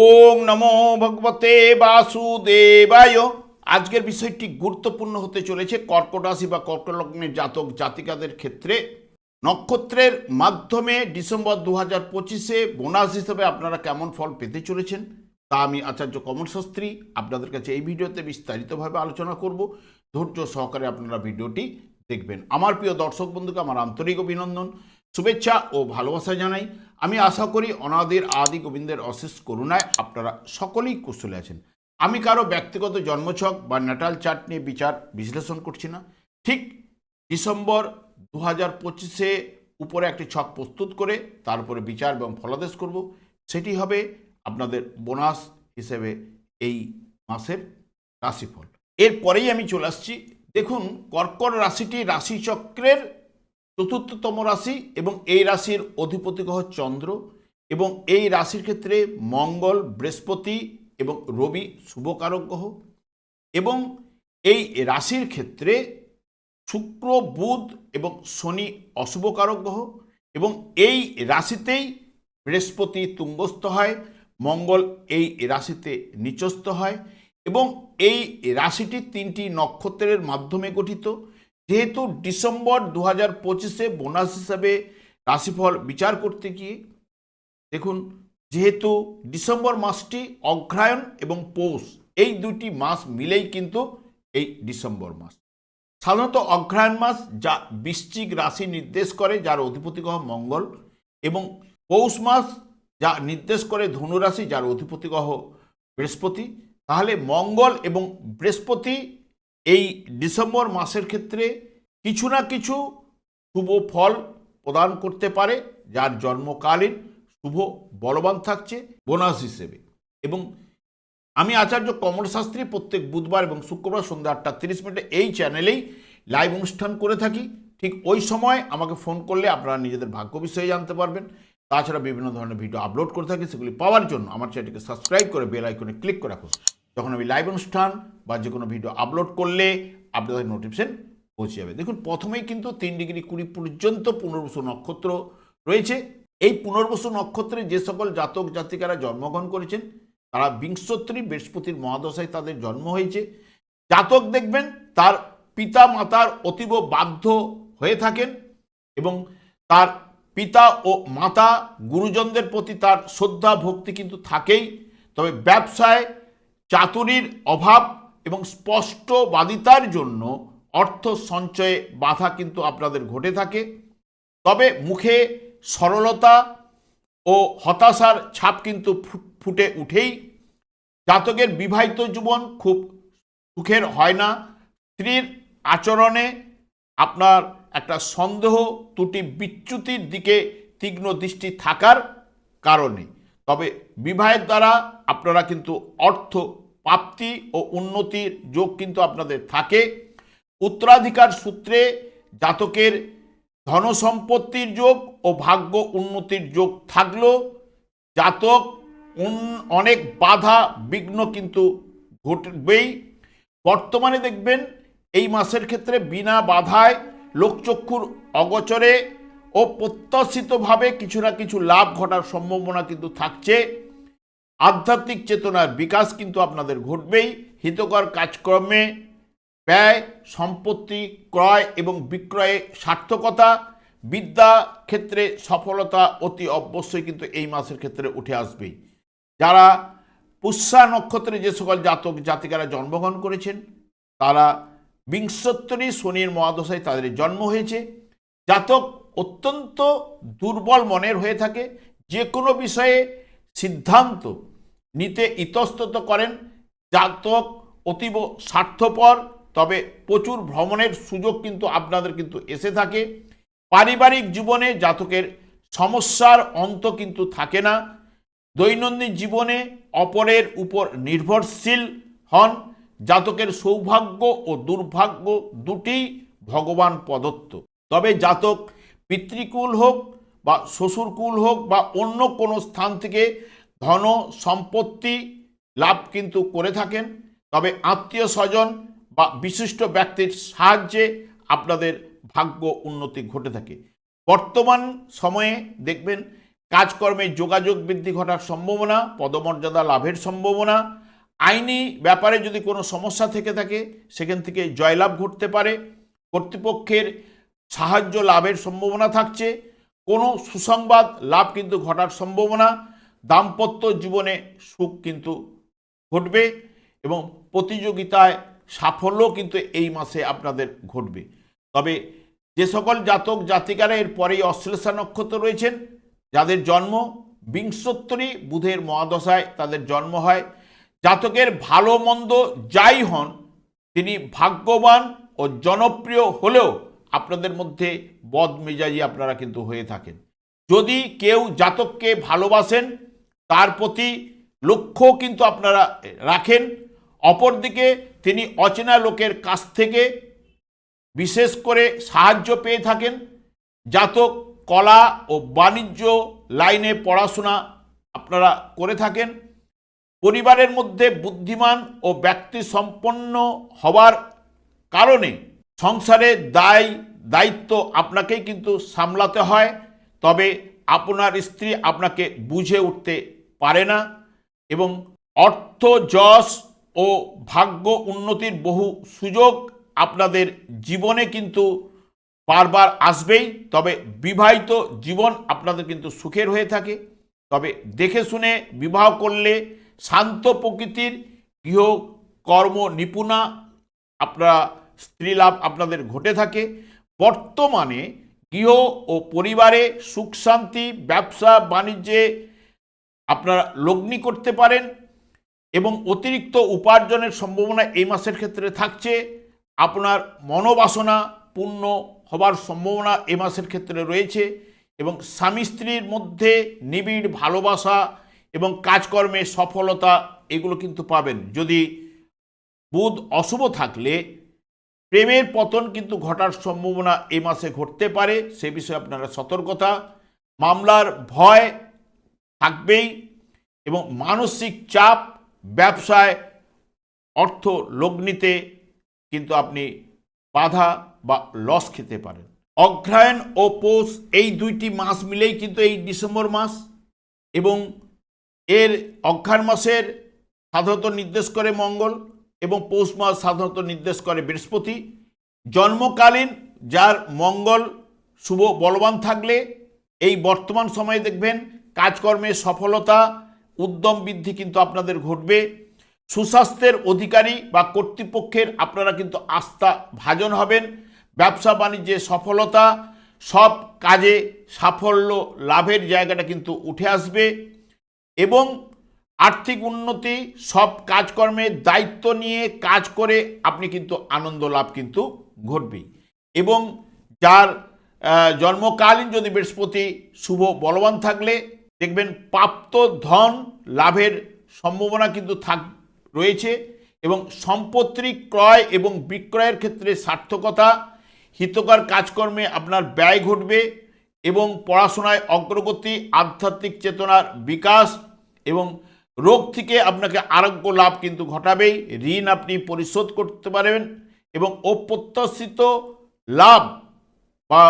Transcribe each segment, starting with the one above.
ওং নমো ভগবতে বাসুদেবায়। আজকের বিষয়টি গুরুত্বপূর্ণ হতে চলেছে কর্কট রাশি বা কর্কট লগ্নের জাতক জাতিকাদের ক্ষেত্রে। নক্ষত্রের মাধ্যমে ডিসেম্বর দু হাজার পঁচিশে বোনাস হিসেবে আপনারা কেমন ফল পেতে চলেছেন? তা আমি আচার্য কমল শাস্ত্রী আপনাদের কাছে এই ভিডিওতে বিস্তারিতভাবে আলোচনা করব। ধৈর্য সহকারে আপনারা ভিডিওটি দেখবেন। আমার প্রিয় দর্শক বন্ধুকে আমার আন্তরিক অভিনন্দন। শুভেচ্ছা ও ভালোবাসা জানাই। আমি আশা করি অনাদির আদি গোবিন্দের অশেষ করুণায় আপনারা সকলেই কুশলে আছেন। আমি কারও ব্যক্তিগত জন্মছক বা ন্যাটাল চার্ট নিয়ে বিচার বিশ্লেষণ করছি না। ঠিক ডিসেম্বর দু হাজার পঁচিশে উপরে একটি ছক প্রস্তুত করে তারপরে বিচার এবং ফলাদেশ করব। সেটি হবে আপনাদের বোনাস হিসেবে এই মাসের রাশিফল। এরপরেই আমি চলে আসছি। দেখুন, কর্কট রাশিটি রাশিচক্রের চতুর্থতম রাশি এবং এই রাশির অধিপতি গ্রহ চন্দ্র এবং এই রাশির ক্ষেত্রে মঙ্গল, বৃহস্পতি এবং রবি শুভকারক গ্রহ এবং এই রাশির ক্ষেত্রে শুক্র, বুধ এবং শনি অশুভকারক গ্রহ এবং এই রাশিতেই বৃহস্পতি তুঙ্গস্থ হয়, মঙ্গল এই রাশিতে নিচস্থ হয় এবং এই রাশিটি তিনটি নক্ষত্রের মাধ্যমে গঠিত যেহেতু ডিসেম্বর দু হাজার পঁচিশে বোনাস হিসাবে রাশিফল বিচার করতে গিয়ে, দেখুন, যেহেতু ডিসেম্বর মাসটি অগ্রায়ণ এবং পৌষ, এই দুটি মাস মিলেই কিন্তু এই ডিসেম্বর মাস। সাধারণত অগ্রহায়ণ মাস যা বৃশ্চিক রাশি নির্দেশ করে, যার অধিপতি গ্রহ মঙ্গল, এবং পৌষ মাস যা নির্দেশ করে ধনু রাশি যার অধিপতি গ্রহ বৃহস্পতি। তাহলে মঙ্গল এবং বৃহস্পতি এই ডিসেম্বর মাসের ক্ষেত্রে কিছু না কিছু শুভ ফল প্রদান করতে পারে, যার জন্মকালীন শুভ বলবান থাকছে বোনাস হিসেবে। এবং আমি আচার্য কমল শাস্ত্রী প্রত্যেক বুধবার এবং শুক্রবার সন্ধ্যা আটটা তিরিশ মিনিটে এই চ্যানেলেই লাইভ অনুষ্ঠান করে থাকি। ঠিক ওই সময় আমাকে ফোন করলে আপনারা নিজেদের ভাগ্য বিষয়ে জানতে পারবেন। তাছাড়া বিভিন্ন ধরনের ভিডিও আপলোড করে থাকি, সেগুলি পাওয়ার জন্য আমার চ্যানেলটিকে সাবস্ক্রাইব করে বেল আইকনে ক্লিক করে রাখুন। যখন আমি লাইভ অনুষ্ঠান বা যে কোনো ভিডিও আপলোড করলে আপনাদের নোটিফিকেশন পৌঁছে যাবে। দেখুন, প্রথমেই কিন্তু তিন ডিগ্রি কুড়ি পর্যন্ত পুনর্বসু নক্ষত্র রয়েছে। এই পুনর্বসু নক্ষত্রে যে সকল জাতক জাতিকারা জন্মগ্রহণ করেছেন, তারা বিংশোত্তরী বৃহস্পতির মহাদশায় তাদের জন্ম হয়েছে। জাতক দেখবেন, তার পিতা মাতার অতীব বাধ্য হয়ে থাকেন এবং তার পিতা ও মাতা গুরুজনদের প্রতি তার শ্রদ্ধা, ভক্তি কিন্তু থাকেই। তবে ব্যবসায় চাতুরির অভাব এবং স্পষ্টবাদিতার জন্য অর্থ সঞ্চয়ে বাধা কিন্তু আপনাদের ঘটে থাকে। তবে মুখে সরলতা ও হতাশার ছাপ কিন্তু ফুটে উঠেই জাতকের বিবাহিত জীবন খুব সুখের হয় না। স্ত্রীর আচরণে আপনার একটা সন্দেহ, ত্রুটি বিচ্যুতির দিকে তীক্ষ্ণ দৃষ্টি থাকার কারণে। তবে বিবাহের দ্বারা আপনারা কিন্তু অর্থ, প্রাপ্তি ও উন্নতির যোগ কিন্তু আপনাদের থাকে। উত্তরাধিকার সূত্রে জাতকের ধনসম্পত্তির যোগ ও ভাগ্য উন্নতির যোগ থাকলেও জাতক অনেক বাধা বিঘ্ন কিন্তু ঘটবেই। বর্তমানে দেখবেন এই মাসের ক্ষেত্রে বিনা বাধায় লোকচক্ষুর অগচরে ও প্রত্যাশিতভাবে কিছু না কিছু লাভ ঘটার সম্ভাবনা কিন্তু থাকছে। আধ্যাত্মিক চেতনার বিকাশ কিন্তু আপনাদের ঘটবেই। হিতকর কাজকর্মে ব্যয়, সম্পত্তি, ক্রয় এবং বিক্রয়ে সার্থকতা, বিদ্যা ক্ষেত্রে সফলতা অতি অবশ্যই কিন্তু এই মাসের ক্ষেত্রে উঠে আসবেই। যারা পুষ্যা নক্ষত্রে যে সকল জাতক জাতিকারা জন্মগ্রহণ করেছেন, তারা বিংশোত্তরী শনির মহাদশায় তাদের জন্ম হয়েছে। জাতক অত্যন্ত দুর্বল মনের হয়ে থাকে। যে কোনো বিষয়ে সিদ্ধান্ত নিতে ইতস্তত করেন। জাতক, অতীব স্বার্থপর, তবে প্রচুর ভ্রমণের সুযোগ কিন্তু আপনাদের কিন্তু এসে থাকে। পারিবারিক জীবনে জাতকের সমস্যার অন্ত কিন্তু থাকে না। দৈনন্দিন জীবনে অপরের উপর নির্ভরশীল হন। জাতকের সৌভাগ্য ও দুর্ভাগ্য দুটি ভগবান প্রদত্ত। তবে জাতক পিতৃকুল হোক বা শ্বশুরকুল হোক বা অন্য কোনো স্থান থেকে ধন সম্পত্তি লাভ কিন্তু করে থাকেন। তবে আত্মীয় স্বজন বা বিশিষ্ট ব্যক্তির সাহায্যে আপনাদের ভাগ্য উন্নতি ঘটে থাকে। বর্তমান সময়ে দেখবেন কাজকর্মে যোগাযোগ বৃদ্ধি ঘটার সম্ভাবনা, পদমর্যাদা লাভের সম্ভাবনা, আইনি ব্যাপারে যদি কোনো সমস্যা থেকে থাকে, সেখান থেকে জয়লাভ ঘটতে পারে। কর্তৃপক্ষের সাহায্য লাভের সম্ভাবনা থাকছে। কোনো সুসংবাদ লাভ কিন্তু ঘটার সম্ভাবনা। দাম্পত্য জীবনে সুখ কিন্তু ঘটবে এবং প্রতিযোগিতায় সাফল্য কিন্তু এই মাসে আপনাদের ঘটবে। তবে যে সকল জাতক জাতিকারা এর পরেই অশ্লেষা নক্ষত্র রয়েছেন, যাদের জন্ম বিংশোত্তরী বুধের মহাদশায় তাদের জন্ম হয়। জাতকের ভালো মন্দ যাই হন, তিনি ভাগ্যবান ও জনপ্রিয় হলেও আপনাদের মধ্যে বদমেজাজি আপনারা কিন্তু হয়ে থাকেন। যদি কেউ জাতককে ভালোবাসেন, তার প্রতি লক্ষ্য কিন্তু আপনারা রাখেন। অপরদিকে তিনি অচেনা লোকের কাছ থেকে বিশেষ করে সাহায্য পেয়ে থাকেন। জাতক, কলা ও বাণিজ্য লাইনে পড়াশোনা আপনারা করে থাকেন। পরিবারের মধ্যে বুদ্ধিমান ও ব্যক্তি সম্পন্ন হওয়ার কারণে সংসারের দায়, দায়িত্ব আপনাকেই কিন্তু সামলাতে হয়, তবে আপনার স্ত্রী আপনাকে বুঝে উঠতে পারে না এবং অর্থ, যশ ও ভাগ্য উন্নতির বহু সুযোগ আপনাদের জীবনে কিন্তু বারবার আসবেই, তবে বিবাহিত জীবন আপনাদের কিন্তু সুখের হয়ে থাকে। তবে দেখে শুনে বিবাহ করলে শান্ত প্রকৃতির গৃহ কর্ম নিপুণা, আপনারা স্ত্রী লাভ আপনাদের ঘটে থাকে। বর্তমানে গৃহ ও পরিবারে সুখ শান্তি, ব্যবসা, বাণিজ্যে আপনারা লগ্নি করতে পারেন এবং অতিরিক্ত উপার্জনের সম্ভাবনা এই মাসের ক্ষেত্রে থাকছে। আপনার মনোবাসনা পূর্ণ হবার সম্ভাবনা এ মাসের ক্ষেত্রে রয়েছে এবং স্বামী স্ত্রীর মধ্যে নিবিড় ভালোবাসা এবং কাজকর্মে সফলতা এগুলো কিন্তু পাবেন। যদি বুধ অশুভ থাকলে প্রেমের পতন কিন্তু ঘটার সম্ভাবনা এ মাসে ঘটতে পারে, সে বিষয়ে আপনারা সতর্কতা। মামলার ভয় থাকবেই এবং মানসিক চাপ, ব্যবসায় অর্থ লগ্নিতে কিন্তু আপনি বাধা বা লস খেতে পারেন। অগ্রহায়ণ ও পোষ এই দুইটি মাস মিলেই কিন্তু এই ডিসেম্বর মাস এবং এর অগ্রহায়ণ মাসের সাধারণত নির্দেশ করে মঙ্গল। এবং পৌষ মাস সাধারণত নির্দেশ করে বৃহস্পতি। জন্মকালীন যার মঙ্গল, শুভ, বলবান থাকলে এই বর্তমান সময়ে দেখবেন কাজকর্মে সফলতা, উদ্যম বৃদ্ধি কিন্তু আপনাদের ঘটবে। সুস্বাস্থ্যের অধিকারী বা কর্তৃপক্ষের আপনারা কিন্তু আস্থা ভাজন হবেন। ব্যবসা, বাণিজ্যে সফলতা, সব কাজে সাফল্য, লাভের জায়গাটা কিন্তু উঠে আসবে। এবং আর্থিক উন্নতি, সব কাজকর্মের দায়িত্ব নিয়ে কাজ করে আপনি কিন্তু আনন্দ লাভ কিন্তু ঘটবেই। এবং যার জন্মকালীন যদি বৃহস্পতি শুভ বলবান থাকলে, দেখবেন প্রাপ্ত ধন লাভের সম্ভাবনা কিন্তু থাক, রয়েছে এবং সম্পত্তি ক্রয় এবং বিক্রয়ের ক্ষেত্রে সার্থকতা, হিতকর কাজকর্মে আপনার ব্যয় ঘটবে এবং পড়াশোনায় অগ্রগতি, আধ্যাত্মিক চেতনার বিকাশ এবং রোগ থেকে আপনাকে আরোগ্য লাভ কিন্তু ঘটাবেই। ঋণ আপনি পরিশোধ করতে পারবেন এবং অপ্রত্যাশিত লাভ বা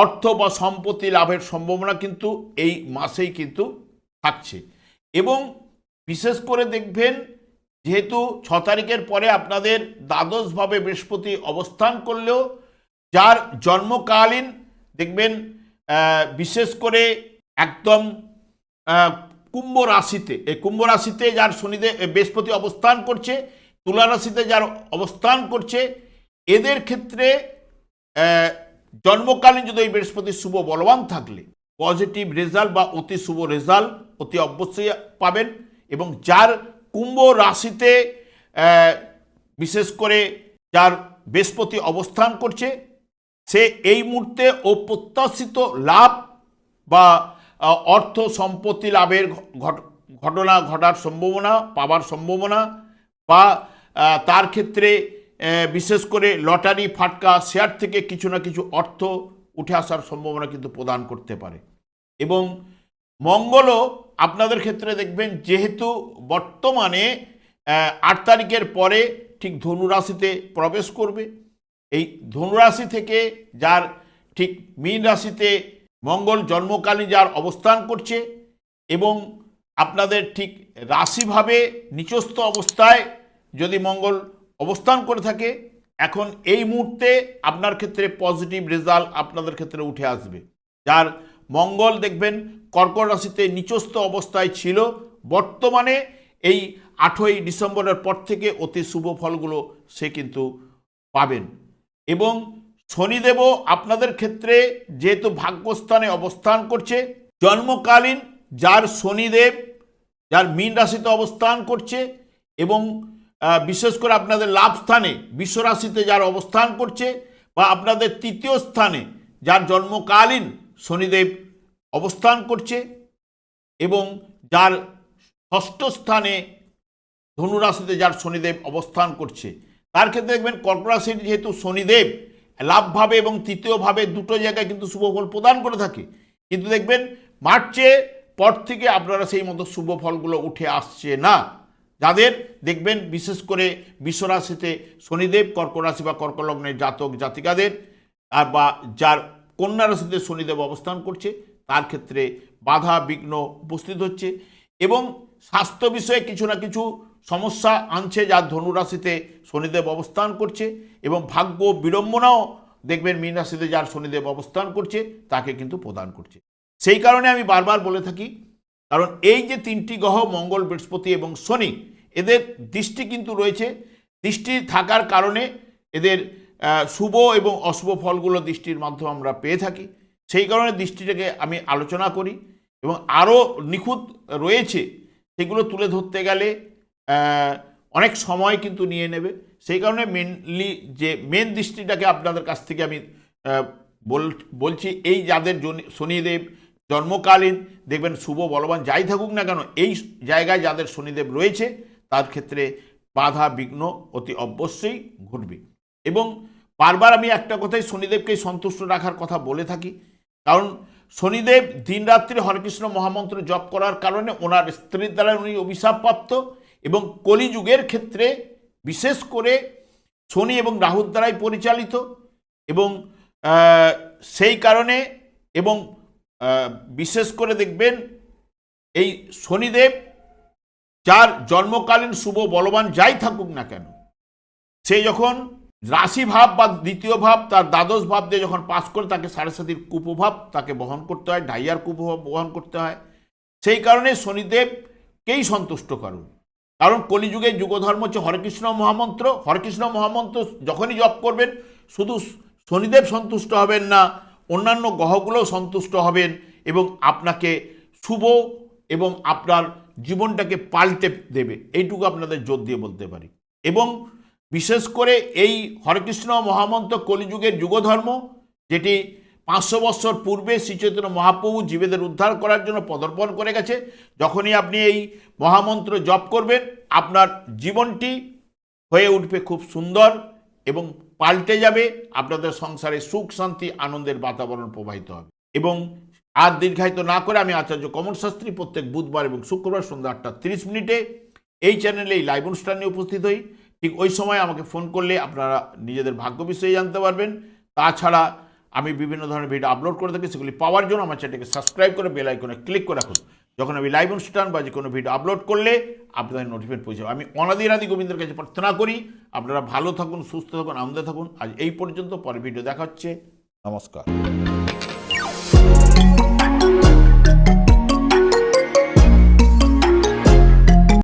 অর্থ বা সম্পত্তি লাভের সম্ভাবনা কিন্তু এই মাসেই কিন্তু থাকছে। এবং বিশেষ করে দেখবেন, যেহেতু ছ তারিখের পরে আপনাদের দ্বাদশভাবে বৃহস্পতি অবস্থান করলেও, যার জন্মকালীন, দেখবেন বিশেষ করে একদম কুম্ভ রাশিতে এই কুম্ভ রাশিতে যার শনিদেব বৃহস্পতি অবস্থান করছে তুলা রাশিতে যার অবস্থান করছে, এদের ক্ষেত্রে জন্মকালীন যদি এই বৃহস্পতি শুভ বলবান থাকলে পজিটিভ রেজাল্ট বা অতি শুভ রেজাল্ট অতি অবশ্যই পাবেন এবং যার কুম্ভ রাশিতে বিশেষ করে যার বৃহস্পতি অবস্থান করছে, সে এই মুহূর্তে অপ্রত্যাশিত লাভ বা অর্থ সম্পত্তি লাভের ঘট- ঘটনা ঘটার সম্ভাবনা, পাওয়ার সম্ভাবনা বা তার ক্ষেত্রে বিশেষ করে লটারি, ফাটকা, শেয়ার থেকে কিছু না কিছু অর্থ উঠে আসার সম্ভাবনা কিন্তু প্রদান করতে পারে। এবং মঙ্গলও আপনাদের ক্ষেত্রে দেখবেন যেহেতু বর্তমানে আট তারিখের পরে ঠিক ধনুরাশিতে প্রবেশ করবে। এই ধনুরাশি থেকে যার ঠিক মীন রাশিতে মঙ্গল জন্মকালীন যার অবস্থান করছে এবং আপনাদের ঠিক রাশিভাবে নিচস্থ অবস্থায় যদি মঙ্গল অবস্থান করে থাকে, এখন এই মুহূর্তে আপনার ক্ষেত্রে পজিটিভ রেজাল্ট আপনাদের ক্ষেত্রে উঠে আসবে। যার মঙ্গল দেখবেন কর্কট রাশিতে নিচস্থ অবস্থায় ছিল, বর্তমানে এই আঠই ডিসেম্বরের পর থেকে অতি শুভ ফলগুলো সে কিন্তু পাবেন। এবং শনিদেবও আপনাদের ক্ষেত্রে যেহেতু ভাগ্যস্থানে অবস্থান করছে, জন্মকালীন যার শনিদেব, যার মীন রাশিতে অবস্থান করছে এবং বিশেষ করে আপনাদের লাভ স্থানে, বিশ্ব রাশিতে যার অবস্থান করছে বা আপনাদের তৃতীয় স্থানে যার জন্মকালীন শনিদেব অবস্থান করছে এবং যার ষষ্ঠ স্থানে ধনুরাশিতে যার শনিদেব অবস্থান করছে। তার ক্ষেত্রে দেখবেন কর্ক রাশির যেহেতু শনিদেব লাভভাবে এবং তৃতীয়ভাবে দুটো জায়গায় কিন্তু শুভফল প্রদান করে থাকে। কিন্তু দেখবেন, মার্চে পর থেকে আপনারা সেই মতো শুভ ফলগুলো উঠে আসছে না। যাদের দেখবেন, বিশেষ করে বিশ্বরাশিতে শনিদেব কর্ক রাশি বা কর্কলগ্নের জাতক জাতিকাদের, আর বা যার কন্যা রাশিতে শনিদেব অবস্থান করছে, তার ক্ষেত্রে বাধা বিঘ্ন উপস্থিত হচ্ছে এবং স্বাস্থ্য বিষয়ে কিছু না কিছু সমস্যা আনছে যার ধনুরাশিতে শনিদেব অবস্থান করছে এবং ভাগ্য বিড়ম্বনাও দেখবেন মীন রাশিতে যার শনিদেব অবস্থান করছে, তাকে কিন্তু প্রদান করছে। সেই কারণে আমি বারবার বলে থাকি, কারণ এই যে তিনটি গ্রহ, মঙ্গল, বৃহস্পতি এবং শনি, এদের দৃষ্টি কিন্তু রয়েছে। দৃষ্টি থাকার কারণে এদের শুভ এবং অশুভ ফলগুলো দৃষ্টির মাধ্যমে আমরা পেয়ে থাকি। সেই কারণে দৃষ্টিটাকে আমি আলোচনা করি এবং আরও নিখুঁত রয়েছে, সেগুলো তুলে ধরতে গেলে অনেক সময় কিন্তু নিয়ে নেবে। সেই কারণে মেনলি যে মেন দৃষ্টিটাকে আপনাদের কাছ থেকে আমি বল, বলছি, এই যাদের শনিদেব জন্মকালীন, দেখবেন শুভ বলবান যাই থাকুক না কেন, এই জায়গায় যাদের শনিদেব রয়েছে, তার ক্ষেত্রে বাধা, বিঘ্ন অতি অবশ্যই ঘটবে। এবং বারবার আমি একটা কথাই শনিদেবকে সন্তুষ্ট রাখার কথা বলে থাকি, কারণ শনিদেব দিনরাত্রি হরেকৃষ্ণ মহামন্ত্র জপ করার কারণে ওনার স্ত্রীর দ্বারা উনি অভিশাপপ্রাপ্ত এবং কলিযুগের ক্ষেত্রে বিশেষ করে শনি এবং রাহুর দ্বারাই পরিচালিত এবং সেই কারণে এবং বিশেষ করে দেখবেন এই শনিদেব যার জন্মকালীন শুভ বলবান যাই থাকুক না কেন, সে যখন রাশি ভাব বা দ্বিতীয় ভাব, তার দ্বাদশ ভাব দিয়ে যখন পাস করে তাকে সাড়ে সাতির কুপ্রভাব তাকে বহন করতে হয় ডাইয়ার কুপ্রভাব বহন করতে হয়, সেই কারণে শনিদেবকেই সন্তুষ্ট করুন। কারণ কলিযুগে যুগধর্ম হচ্ছে হরেকৃষ্ণ মহামন্ত্র। হরেকৃষ্ণ মহামন্ত্র যখনই জপ করবেন, শুধু শনিদেব সন্তুষ্ট হবেন না, অন্যান্য গ্রহগুলোও সন্তুষ্ট হবেন এবং আপনাকে শুভ এবং আপনার জীবনটাকে পাল্টে দেবে। এইটুকু আপনাদের জোর দিয়ে বলতে পারি। এবং বিশেষ করে এই হরেকৃষ্ণ মহামন্ত্র কলিযুগের যুগধর্ম, যেটি পাঁচশো বছর পূর্বে শ্রীচৈতন্য মহাপ্রভু জীবেদের উদ্ধার করার জন্য পদর্পণ করে গেছে। যখনই আপনি এই মহামন্ত্র জপ করবেন, আপনার জীবনটি হয়ে উঠবে খুব সুন্দর এবং পাল্টে যাবে, আপনাদের সংসারে সুখ, শান্তি, আনন্দের বাতাবরণ প্রবাহিত হবে। এবং আর দীর্ঘায়িত না করে আমি আচার্য কমল শাস্ত্রী প্রত্যেক বুধবার এবং শুক্রবার সন্ধ্যা আটটা তিরিশ মিনিটে এই চ্যানেলে এই লাইভ অনুষ্ঠানে উপস্থিত হই। ঠিক ওই সময় আমাকে ফোন করলে আপনারা নিজেদের ভাগ্য বিষয়ে জানতে পারবেন। তাছাড়া আমি বিভিন্ন ধরনের ভিডিও আপলোড করে থাকি, সেগুলি পাওয়ার জন্য আমার চ্যানেলকে সাবস্ক্রাইব করে বেল আইকনে ক্লিক করে রাখুন। যখন আমি লাইভ অনুষ্ঠান বা যে কোনো ভিডিও আপলোড করলে আপনাদের নোটিফিকেশন পৌঁছে। আমি অনাদিরাদি গোবিন্দের কাছে প্রার্থনা করি, আপনারা ভালো থাকুন, সুস্থ থাকুন, আনন্দে থাকুন। আজ এই পর্যন্ত, পরের ভিডিও দেখা হচ্ছে। নমস্কার।